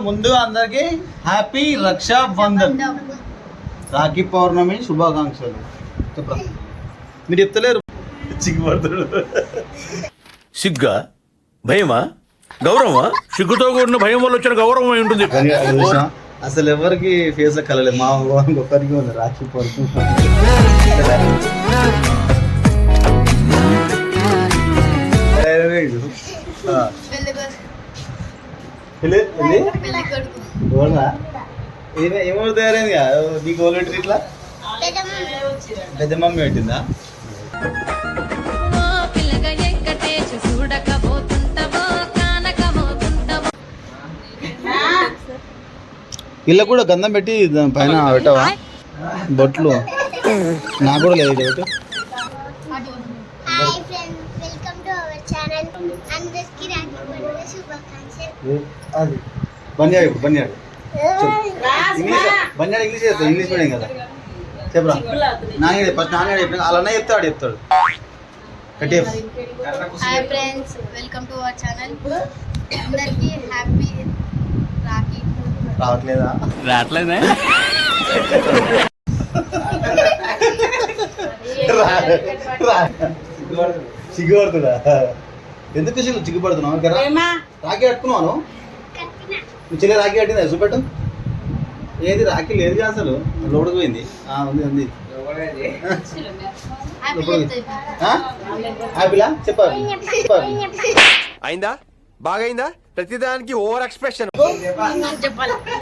ముందు అందరికి హ్యాపీ రక్షా బంధన్ రాఖీ పౌర్ణమి శుభాకాంక్షలు. మీరు చెప్తలేరు. చిక్కుపడుతుడు సిగ్గా? భయమా? గౌరవమా? సిగ్గుతో కూడిన భయం వల్ల వచ్చిన గౌరవం అయి ఉంటుంది? అసలు ఎవరికి ఫేస్ కలలేదు. మా ఒక్కరికి ఉంది. రాఖీ పౌర్ణమి. ఏమే తయారైంది నీకు ఇట్లా? పెద్ద మమ్మీ పెట్టిందా? ఇళ్ళకు కూడా గంధం పెట్టి పైన పెట్టవా? బొట్లు? నాకు కూడా లేదు పెట్టు hi friends welcome to our channel అందరికీ రాఖీ పండుగ శుభాకాంక్షలు అది. బన్యాడు ఇప్పుడు బన్యాడు ఇంగ్లీష్ బన్యాడు ఇంగ్లీష్ చెప్తాడు ఇంగ్లీష్ మీడియం కదా. చెప్పరా? నాన్న ఫస్ట్ నాన్న చెప్పిన అలానే చెప్తాడు. చెప్తాడు కట్టి hi friends welcome to our channel అందరికీ హ్యాపీ రాఖీ. రావట్లేదా? రావట్లేదే. సిగ్గుపడుతుడా ఎందుకు సిగ్గు సిగ్గుపడుతున్నావు రాఖీ కట్టుకున్నాను చెల్లి రాఖీ కట్టిందా? చూపెట్టు. ఏది రాఖీ లేదు అసలు? లోడుకు పోయింది. ఆ, ఉంది ఉంది. హ్యాపీ ఆ? హ్యాపీలా చెప్పాలి. చెప్పాలి. అయిందా? బాగైందా? ప్రతిదానికి ఓవర్ ఎక్స్ప్రెషన్. చెప్పాలి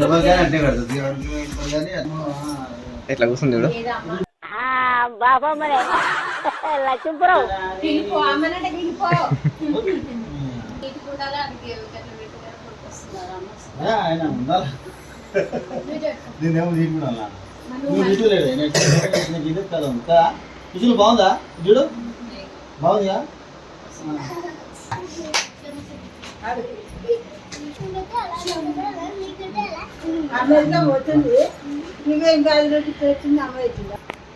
ఎవరికైనా అంటే కడుతుంది కానీ ఎట్లా కూర్చుంది చూడు ఆ, ఆయన ఉండాలి? నేనేమో తీసుకున్నా నువ్వు కదా బాగుందా? చూడు. బాగుందిగా? అమెరికా పోతుంది. నువ్వేం కాదు రోజు పెట్టింది అమ్మ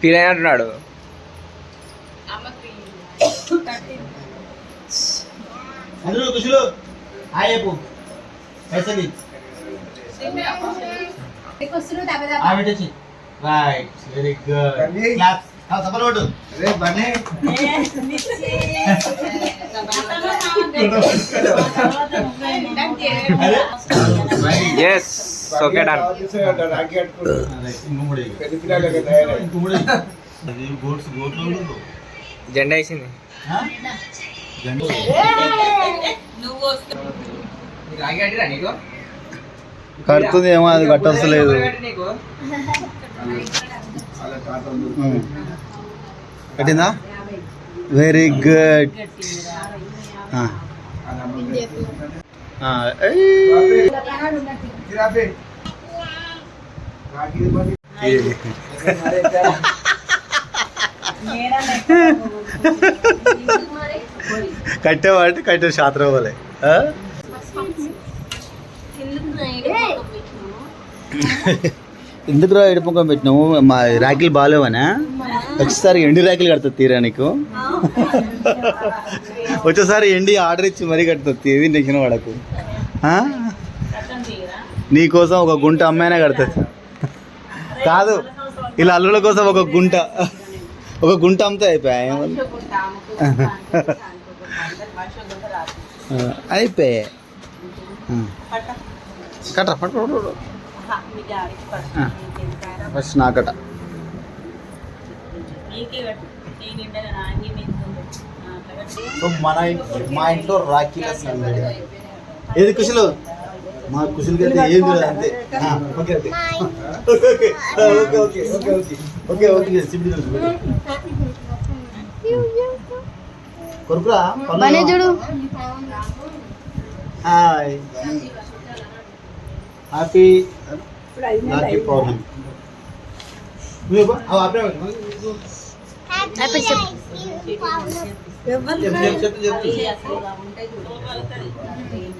ఫీల్ అయినట్టున్నాడు అందరూ కుషులు హాయ్ చెప్పు పైసలి ఆ పెట్టేసి రైట్ వెరీ గుడ్ క్లాప్స్ కొట్టు రే బన్నీ ఎస్ ఓకే డన్ జెండా వేసింది. కడుతుంది ఏమో అది కట్టవసలేదు కట్టిందా? వెరీ గుడ్ కట్టేవాటి కట్టే శాస్త్రం వలే. ఎందుకురా ఎడుపుకం పెట్టినాము మా రాఖీలు బాగాలేవనా వచ్చేసారి ఎండి ర్యాకులు కడుతుంది తీరా నీకు. వచ్చేసారి ఎండి ఆర్డర్ ఇచ్చి మరీ కడుతుంది ఏది నెక్కిన వాడకు? నీకోసం ఒక గుంట అమ్మాయినా కడుతుంది కాదు ఇలా అల్లుల కోసం ఒక గుంట. ఒక గుంట అమ్మితే అయిపోయా? అయిపోయాయి అయిపోయా. కట్ట పట్టు. ఫస్ట్ నాకట. సో మన మా ఇంట్లో రాఖీల సందడి ఏది కుషులు మా కుషులకి అయితే ఏది లేదు అంతే. ఆ, okay okay. Okay okay okay. Okay okay okay okay. తెలుసు కొరుకురా బనే చూడు హాయ్. హ్యాపీ రాఖీ పౌర్ణమి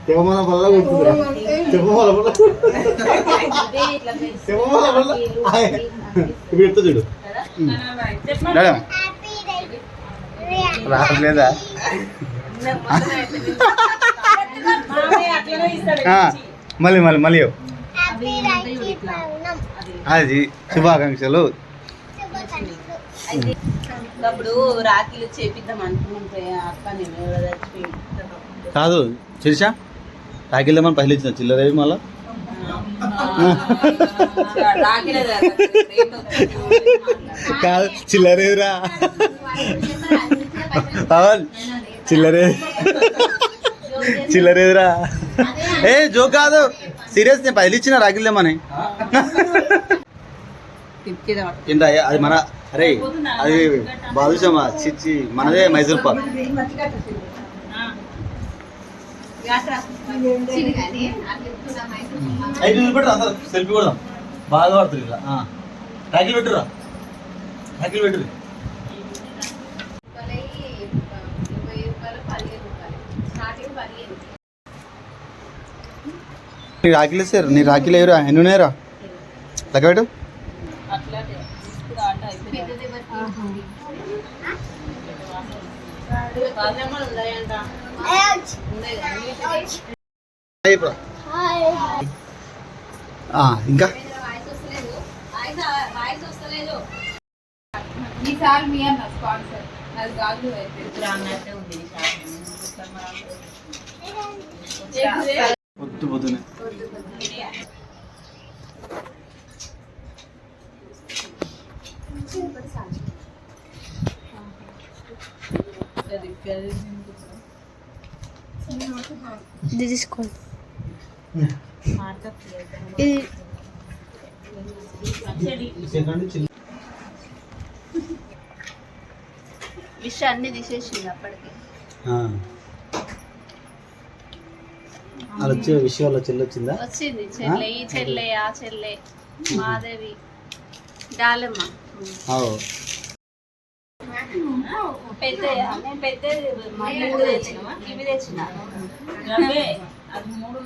తెగమల వల్ల కొడుతుందిరా. తెగమల వల్ల. తెగమల వల్ల. ఇప్పుడు చెప్తా చూడు. మేడం. రావట్లేదా మళ్ళీ మళ్ళీ మళ్ళీ అది శుభాకాంక్షలు. అప్పుడు రాఖీలు చేపిద్దాం కాదు తెలిసా రాకిల్దామని పైలు ఇచ్చిన చిల్లరేవి మళ్ళా? రాఖీలే కదా, పవన్ చిల్లరే చిల్లరేవిరా ఏ జో కాదు. సీరియస్ నేను పైలు ఇచ్చిన రాకిల్దామని అది మన అరే అది బాదుషమా చిచ్చి మనదే మైసూర్ పాక్. ఐదు పెట్టరు అందరు సెల్ఫీ కూడా బాగా పడుతుంది ఇలా. రాకిల్ పెట్టురా రాకిల్ పెట్టురు నీ రాకిల్ సార్ నీ రాఖీలు ఎవరు ఆయన ఉన్నాయరా లెక్కబెట్టు ఇంకా ఈసారి మీ అన్న స్పాన్సర్ అయితే పొద్దు పొద్దునే అది అది లేదు. ఇది సెకండ్ చిన్న విష్ అన్ని తీసేసింది అప్పటికి. వచ్చే చెల్లి వచ్చిందా? వచ్చింది. చెల్లె ఈ చెల్లె ఆ? చెల్లె మాదేవి గాలమ్మ. పెద్ద నేను పెద్ద మళ్ళీ తెచ్చిన. ఇవి తెచ్చిన. అది మూడు